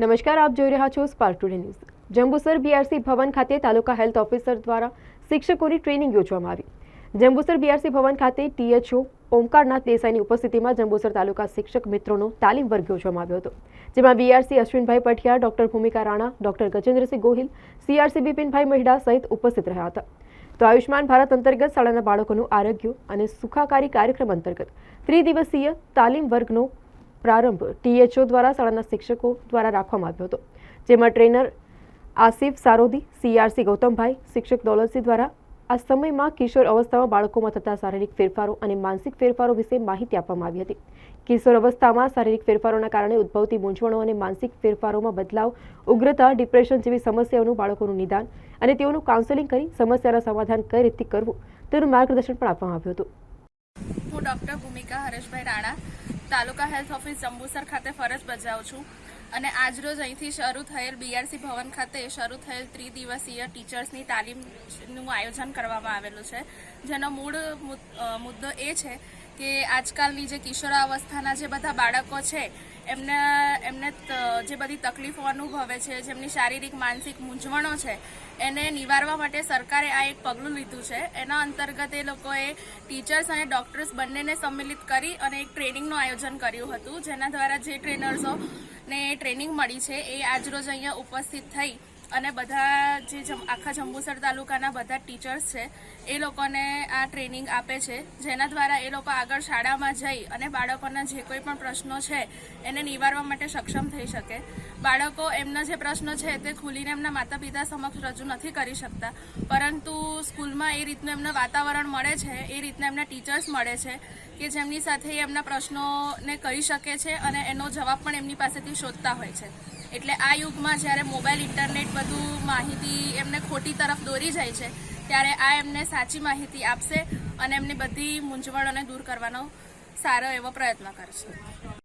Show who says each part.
Speaker 1: નમસ્કાર, આપ જોઈ રહ્યા છો Spark today news Jambusar BRC ભવન ખાતે તાલુકા હેલ્થ ઓફિસર દ્વારા શિક્ષકોની ટ્રેનિંગ યોજવામાં આવી. જંબુસર બીઆરસી ભવન ખાતે ટીએચઓ ઓમકારનાથ દેસાઈની ઉપસ્થિતિમાં જંબુસર તાલુકા શિક્ષક મિત્રોનો તાલીમ વર્ગ યોજવામાં આવ્યો હતો. જેમાં BRC Ashwinbhai Pathiya, doctor Bhumika Rana, doctor Gajendrasinh Gohil CRC Bipinbhai Mahida સહિત ઉપસ્થિત રહ્યા હતા. તો આયુષ્માન ભારત અંતર્ગત શાળાના બાળકોનું આરોગ્ય અને સુખાકારી કાર્યક્રમ અંતર્ગત ત્રિદિવસીય તાલીમ વર્ગનો પ્રારંભ ટીએચઓ દ્વારા, શાળાના શિક્ષકો દ્વારા રાખવામાં આવ્યો હતો, જેમાં ટ્રેનર આસિફ સારોદી, સીઆરસી ગૌતમભાઈ, શિક્ષક દોલતસિંહ દ્વારા આ સમયમાં કિશોર અવસ્થામાં બાળકોમાં થતા શારીરિક ફેરફારો અને માનસિક ફેરફારો વિશે માહિતી આપવામાં આવી હતી. કિશોર અવસ્થામાં શારીરિક ફેરફારોના કારણે ઉદ્ભવતી મૂંઝવણો અને માનસિક ફેરફારોમાં બદલાવ, ઉગ્રતા, ડિપ્રેશન જેવી સમસ્યાઓનું બાળકોનું નિદાન અને તેઓનું કાઉન્સેલિંગ કરી સમસ્યાના સમાધાન કઈ રીતે કરવું તેનું માર્ગદર્શન પણ આપવામાં આવ્યું હતું.
Speaker 2: હું ડૉક્ટર ભૂમિકા હરેશભાઈ રાણા તાલુકા હેલ્થ ઓફિસ જંબુસર ખાતે ફરજ બજાવું છું. અને આજરોજ અહીંથી શરૂ થયેલ બીઆરસી ભવન ખાતે શરૂ થયેલ ત્રિદિવસીય ટીચર્સની તાલીમનું આયોજન કરવામાં આવેલું છે. જેનો મૂળ મુદ્દો એ છે કે આજકાલની જે કિશોરાવસ્થાના જે બધા બાળકો છે, એમને એમને જે બધી તકલીફો અનુભવે છે, જેમની શારીરિક, માનસિક મૂંઝવણો છે, એને નિવારવા માટે સરકારે આ એક પગલું લીધું છે. એના અંતર્ગત એ લોકોએ ટીચર્સ અને ડૉક્ટર્સ બંનેને સંમિલિત કરી અને એક ટ્રેનિંગનું આયોજન કર્યું હતું, જેના દ્વારા જે ટ્રેનર્સોને ટ્રેનિંગ મળી છે, એ આજરોજ અહીંયા ઉપસ્થિત થઈ અને બધા જે આખા જંબુસર તાલુકાના બધા ટીચર્સ છે, એ લોકોને આ ટ્રેનિંગ આપે છે. જેના દ્વારા એ લોકો આગળ શાળામાં જઈ અને બાળકોના જે કોઈ પણ પ્રશ્નો છે, એને નિવારવા માટે સક્ષમ થઈ શકે. બાળકો એમના જે પ્રશ્નો છે, તે ખુલીને એમના માતા પિતા સમક્ષ રજૂ નથી કરી શકતા. પરંતુ સ્કૂલમાં એ રીતનું એમને વાતાવરણ મળે છે, એ રીતના એમના ટીચર્સ મળે છે, કે જેમની સાથે એમના પ્રશ્નોને કહી શકે છે અને એનો જવાબ પણ એમની પાસેથી શોધતા હોય છે. એટલે આ યુગમાં જ્યારે મોબાઈલ, ઇન્ટરનેટ બધું માહિતી એમને ખોટી તરફ દોરી જાય છે, ત્યારે આ એમને સાચી માહિતી આપશે અને એમની બધી મૂંઝવણોને દૂર કરવાનો સારો એવો પ્રયત્ન કરશે.